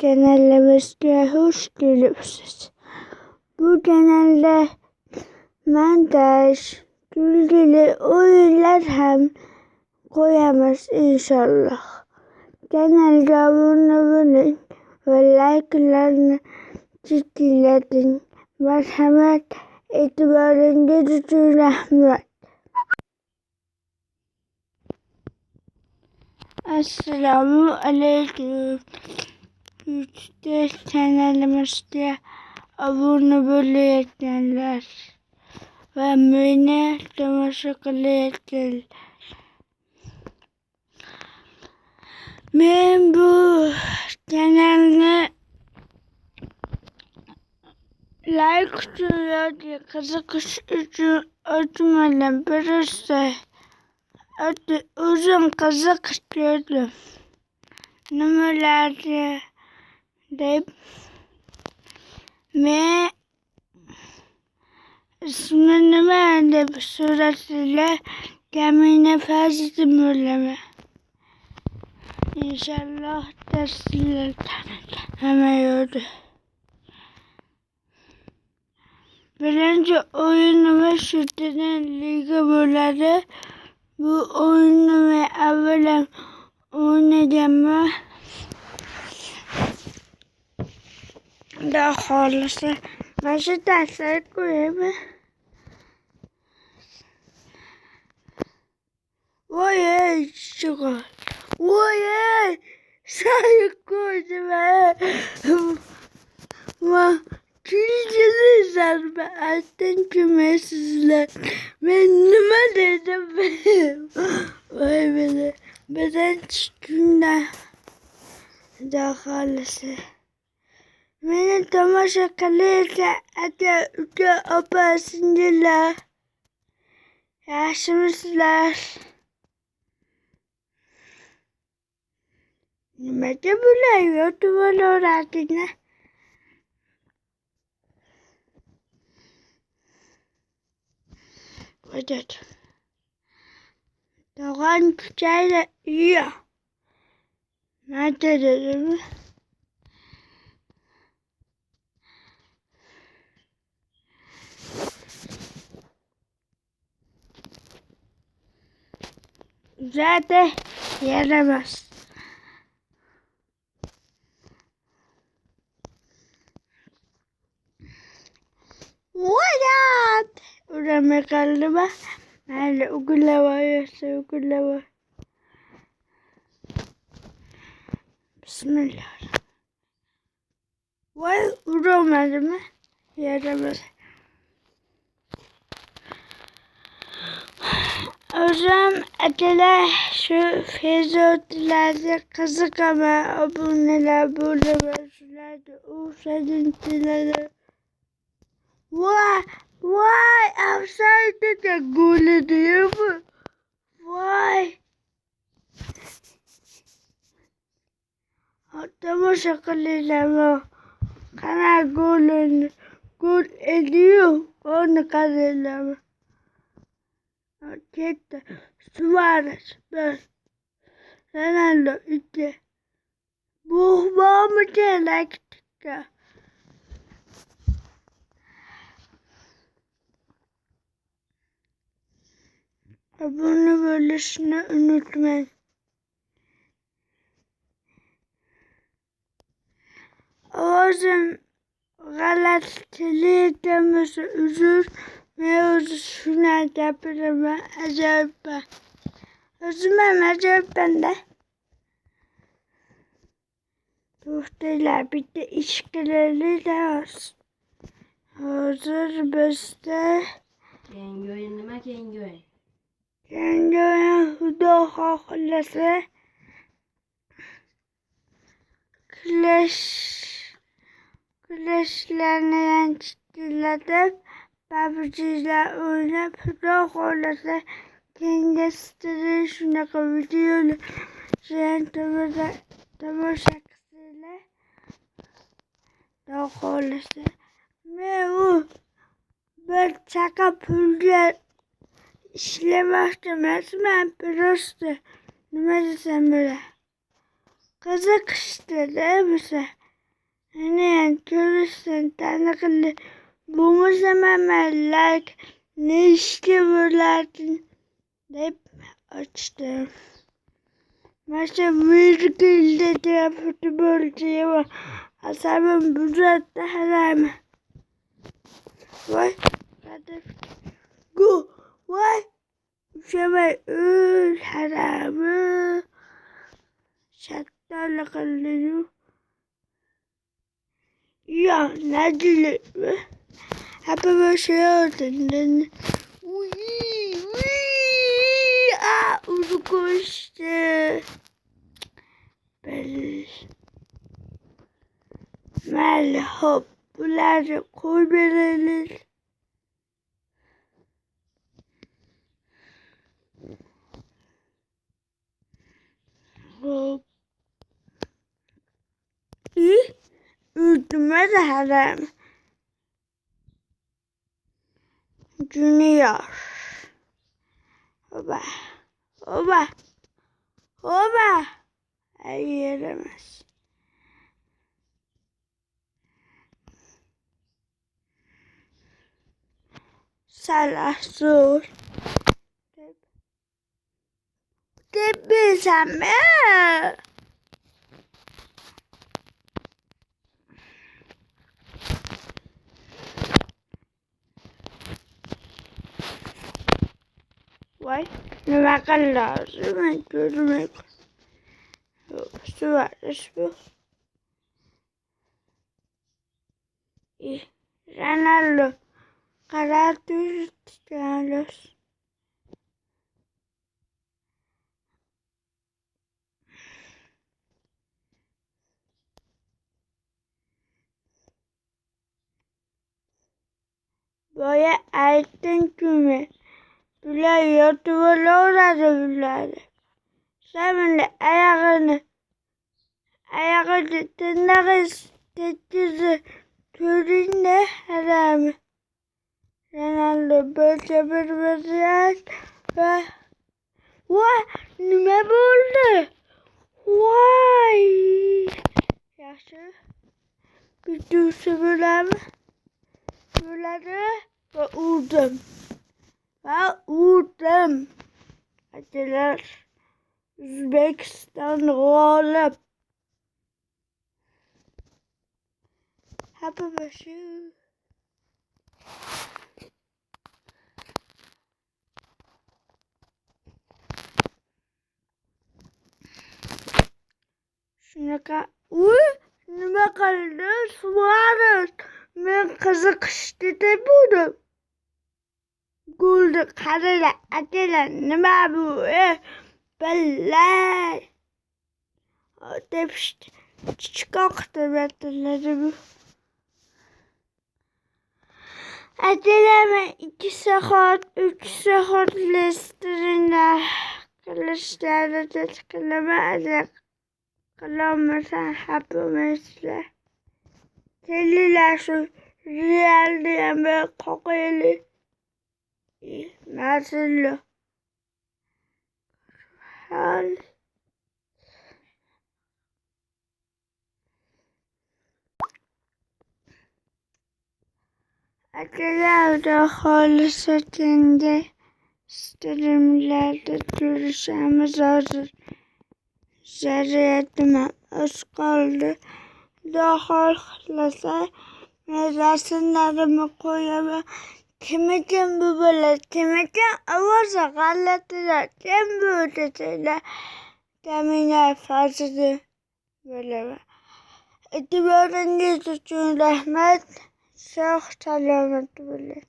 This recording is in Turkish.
genellemesine hoş geldiniz. Bu genelde montaj, ilgili oyunlar hem koyamaz inşallah. Genelde abone olun ve like'larını ciddiledin. Merhamet itibarında tutun rahmet. Esselamu Aleyküm. Üçte kanalimizde abone bölüyenler ve beni teşekkür Ben bu kanalı like tutuyor diye kızı kış üçün ötmeden birisi ötü uzun kızık istiyordum. Numaraları deyip ve ismini ben de bir suretiyle gemine fazla mürleme. İnşallah derslerden hemen yürüdü. Birinci oyunu ve şutinin liga bölümleri bu oyunu ve evvelen oynayacağım daha fazlası. Nasıl dersler koyayım? Vay çıkar. Vay sen koydum ha. Ma Kilitli zarbe attın kümesizler. Ben ne dedim benim? Vay be. Beden çıktığında daha halısı. Beni tamaşa kalırsa ete üte opasındılar. Yaşımızlar. Ne de buluyor duvar orasına. Evet. Doğan çayla yiyor. Nerede dedim? Zaten yaramaz. What up? Urame kalma. Hala ukulava yoksa ukulava. Bismillah. Vay uramadı mı? Yaramaz. Hocam Atilla şu Feyzotilerde kazık ama aboneler burada başlarda o sedintileri. Vay vay offside de gol ediyor mu? Vay. Hatta şakalarıyla mı? Kana gol gol ediyor onu kazanıyor. Hakikaten Suarez, ben, Ronaldo iki. Bu babamı telekte. Abone bölüşünü unutmayın. Ovazım galateli demesi üzür mevzusuna yapırma acayip ben. Özümem acayip bende. Tuhtiler bitti işkileri de olsun. Hazır beste. Kengoy nima kengoy? Kendi huda haklası. Klaş. Klaşlarını yançtırladım. PUBG'ler oynayıp huda haklası. Kendi sitede şuna videolu. Şeyin şarkısıyla. Daha haklası. Ve o. Ben çaka pülger işlemezdim resmen prosto. Ne desem böyle. Kazak işte değil mi sen? Hani görürsün tanıklı. Bu mu zamanlar ne işte buralardın deyip açtım. Mesela virgülde de futbolcuya var. Asabım buratta haram. Vay. Go. Vay. Şöyle öl haramı. Şatlarla kalıyor. Ya ne dili? Hep böyle şey oldu. Uy, uy, aa, uzu koştu. Bel. Merhaba. Bunları koy verelim. Hop. İyi. Ürtüme de haram. Junior. Oba. Oba. Oba. Ay yeremez. Salah zor. Tepe sama. Vay. Ne bakar lazım. Görmek. Su var. Su. İyi. Ronaldo. Karar tutuyoruz. Böyle altın küme. Yotuğulu uğradı bile. Sen de ayağını ayağı tırnağı tetizi türünde haram. Ronaldo böyle bir vaziyet ve Vay ne oldu? Vay. Yaxşı. Bir mi? Böyle de ve uğurdum. Uğurdum. Acılar. Özbekistan galip. Happy başı. Şunaka. Uy, nime kaldı? Suarez. Ben kızı kıştı da buldum. Güldü karıyla acele nime bu? Bella. Demişti. Çıkaktı betleri bu. Aceleme iki saat, üç saat listerinde kılıçlarda tetkileme edecek. Kılamasa hapımızla. Deliler şu diye bir kokuyla. Nasıl? Hal. Acılarda halı satında streamlerde görüşemiz hazır. Zerriyetime az kaldı. Daha halasa mezasınlarımı koyamam. Kimiten bu böyle, kimiten avazı galetler, kim böyle şeyler. Temine fazla böyle. İtibarın için rahmet. Çok selamet böyle.